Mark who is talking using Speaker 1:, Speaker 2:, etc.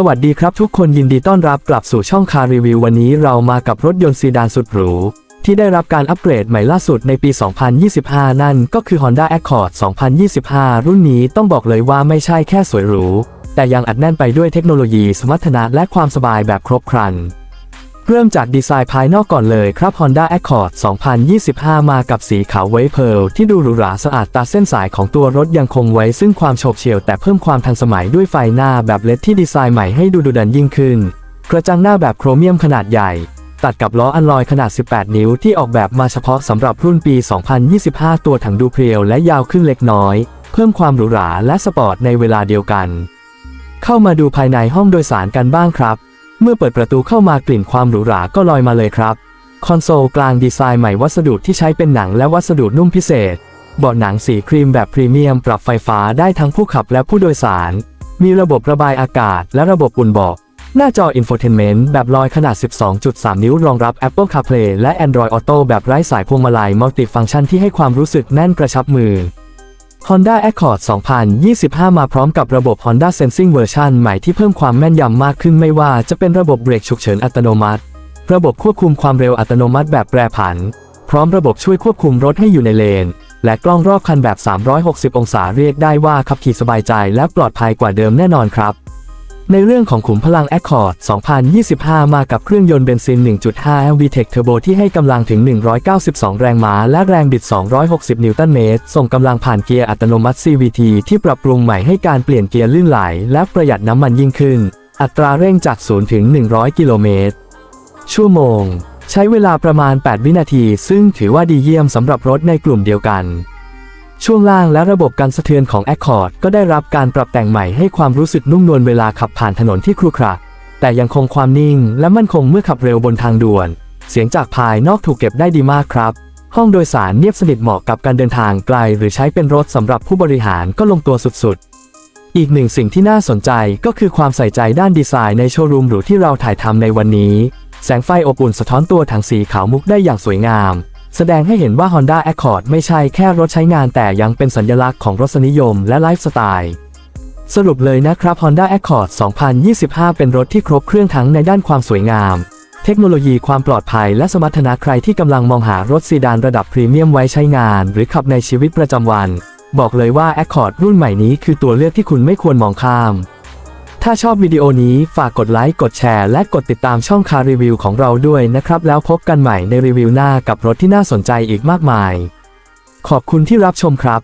Speaker 1: สวัสดีครับทุกคนยินดีต้อนรับกลับสู่ช่องคารีวิววันนี้เรามากับรถยนต์ซีดานสุดหรู ที่ได้รับการอัปเกรดใหม่ล่าสุดในปี 2025 นั่นก็คือ Honda Accord 2025 รุ่นนี้ต้องบอกเลยว่าไม่ใช่แค่สวยหรู แต่ยังอัดแน่นไปด้วยเทคโนโลยีสมรรถนะและความสบายแบบครบครัน เริ่มจากดีไซน์ภายนอกก่อนเลยครับ Honda Accord 2025 มากับสีขาวไวเพร์ลที่ดูหรูหราสะอาดตาเส้นสายของตัวรถยังคงไว้ซึ่งความโฉบเฉี่ยวแต่เพิ่มความทันสมัยด้วยไฟหน้าแบบเลดที่ดีไซน์ใหม่ให้ดูดุดันยิ่งขึ้น กระจังหน้าแบบโครเมียมขนาดใหญ่ ตัดกับล้ออัลลอยขนาด 18 นิ้วที่ออกแบบมาเฉพาะสำหรับรุ่นปี 2025 ตัวถังดูเพรียวและยาวขึ้นเล็กน้อย เพิ่มความหรูหราและสปอร์ตในเวลาเดียวกัน เข้ามาดูภายในห้องโดยสารกันบ้างครับ เมื่อเปิดประตูเข้ามากลิ่นความหรูหราก็ลอยมาเลยครับ คอนโซลกลางดีไซน์ใหม่วัสดุที่ใช้เป็นหนังและวัสดุนุ่มพิเศษ เบาะหนังสีครีมแบบพรีเมียมปรับไฟฟ้าได้ทั้งผู้ขับและผู้โดยสาร มีระบบระบายอากาศและระบบอุ่นเบาะหน้าจออินโฟเทนเมนต์แบบลอยขนาด 12.3 นิ้ว รองรับ Apple CarPlay และ Android Auto แบบไร้สายพวงมาลัยมัลติฟังก์ชันที่ให้ความรู้สึกแน่นกระชับมือ Honda Accord 2025 มาพร้อมกับระบบ Honda Sensing เวอร์ชันใหม่ที่เพิ่มความแม่นยำมากขึ้นไม่ว่าจะเป็นระบบเบรกฉุกเฉินอัตโนมัติ ระบบควบคุมความเร็วอัตโนมัติแบบแปรผัน พร้อมระบบช่วยควบคุมรถให้อยู่ในเลน และกล้องรอบคันแบบ 360 องศาเรียกได้ว่าขับขี่สบายใจและปลอดภัยกว่าเดิมแน่นอนครับ ในเรื่องของขุมพลัง Accord 2025 มากับเครื่องยนต์เบนซิน 1.5 VTEC Turbo ที่ให้กำลังถึง 192 แรงม้า และแรงบิด 260 นิวตันเมตร ส่งกำลังผ่านเกียร์อัตโนมัติ CVT ที่ปรับปรุงใหม่ให้การเปลี่ยนเกียร์ลื่นไหล และประหยัดน้ำมันยิ่งขึ้น อัตราเร่งจาก 0 ถึง 100 กิโลเมตร ชั่วโมง ใช้เวลาประมาณ 8 วินาที ซึ่งถือว่าดีเยี่ยมสำหรับรถในกลุ่มเดียวกัน ช่วงล่างและระบบการสะเทือนของ Accord ก็ได้รับการปรับแต่งใหม่ให้ความรู้สึกนุ่มนวลเวลาขับผ่านถนนที่ครุขระแต่ยังคงความนิ่งและมั่นคงเมื่อขับเร็วบนทางด่วน เสียงจากภายนอกถูกเก็บได้ดีมากครับ ห้องโดยสารเนียบสนิทเหมาะกับการเดินทางไกล หรือใช้เป็นรถสำหรับผู้บริหารก็ลงตัวสุดๆ อีกหนึ่งสิ่งที่น่าสนใจก็คือความใส่ใจด้านดีไซน์ในโชว์รูมหรูที่เราถ่ายทำในวันนี้ แสงไฟอบอุ่นสะท้อนตัวถังสีขาวมุกได้อย่างสวยงาม แสดงให้เห็นว่า Honda Accord ไม่ใช่แค่รถใช้งานแต่ยังเป็นสัญลักษณ์ของรสนิยมและไลฟ์สไตล์ สรุปเลยนะครับ Honda Accord 2025 เป็นรถที่ครบเครื่องทั้งในด้านความสวยงาม เทคโนโลยีความปลอดภัยและสมรรถนะใครที่กำลังมองหารถซีดานระดับพรีเมียมไว้ใช้งาน หรือขับในชีวิตประจำวัน บอกเลยว่า Accord รุ่นใหม่นี้คือตัวเลือกที่คุณไม่ควรมองข้าม ถ้าชอบวิดีโอนี้ฝากกดไลค์ กดแชร์ และกดติดตามช่องคารีวิวของเราด้วยนะครับ แล้วพบกันใหม่ในรีวิวหน้ากับรถที่น่าสนใจอีกมากมาย ขอบคุณที่รับชมครับ